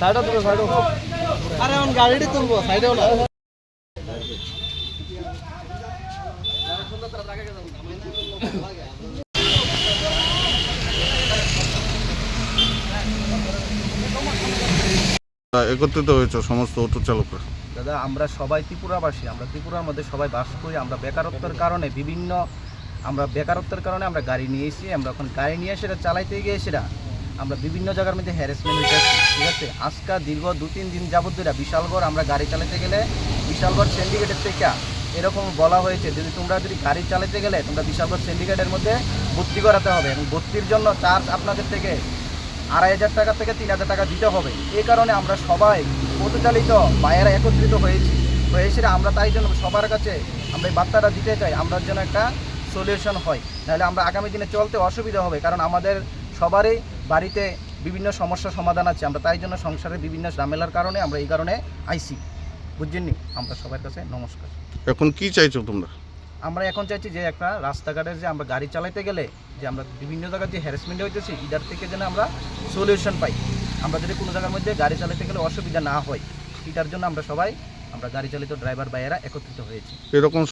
সাইডও তুলো সাইডও আরে এখন গাড়িটি তুলবো সাইডেও না। একত্রিত হয়েছে সমস্ত অটো চালকরা। দাদা আমরা সবাই ত্রিপুরাবাসী আমরা ত্রিপুরার মধ্যে সবাই বাস করি আমরা বেকারত্বের কারণে বিভিন্ন আমরা বেকারত্বের কারণে আমরা গাড়ি নিয়ে এসেছি আমরা এখন গাড়ি নিয়ে সেটা চালাইতে গিয়ে সেটা আমরা বিভিন্ন জায়গার মধ্যে হ্যারাসমেন্ট হইতেছি ঠিক আছে? আজকা দীর্ঘ দু তিন দিন যাবত ধরে বিশালগড় আমরা গাড়ি চালাতে গেলে, বিশালগড় সিন্ডিকেটের থেকে এরকম বলা হয়েছে, যদি তোমরা যদি গাড়ি চালাতে গেলে, তোমরা বিশালগড় সিন্ডিকেটের মধ্যে ভর্তি করাতে হবে এবং ভর্তির জন্য চার্জ আপনাদের থেকে আড়াই হাজার টাকা থেকে তিন হাজার টাকা দিতে হবে। এই কারণে আমরা সবাই পথচালিত বায়েরা একত্রিত হয়েছি। হয়েছি আমরা তাই জন্য সবার কাছে আমরা এই বার্তাটা দিতে চাই আমরা যেন একটা সলিউশন হয়। নাহলে আমরা আগামী দিনে চলতে অসুবিধা হবে, কারণ আমাদের সবারই বাড়িতে বিভিন্ন সমস্যার সমাধান আছে। আমরা তাই জন্য সংসারের বিভিন্ন ঝামেলার কারণে আমরা এই কারণে আইসি। বুঝছেননি আমরা সবার কাছে নমস্কার। এখন কি চাইছো তোমরা? আমরা এখন চাইছি যে একটা রাস্তাঘাটের যে আমরা গাড়ি চালাইতে গেলে যে আমরা বিভিন্ন জায়গায় যে হ্যারাসমেন্ট হইতেছি এটার থেকে যেন আমরা সলিউশন পাই। আমরা যদি কোনো জায়গার মধ্যে গাড়ি চালাতে গেলে অসুবিধা না হয় এটার জন্য আমরা সবাই আমরা গাড়ি চালিত ড্রাইভার ভাইয়েরা একত্রিত হয়েছি। এরকম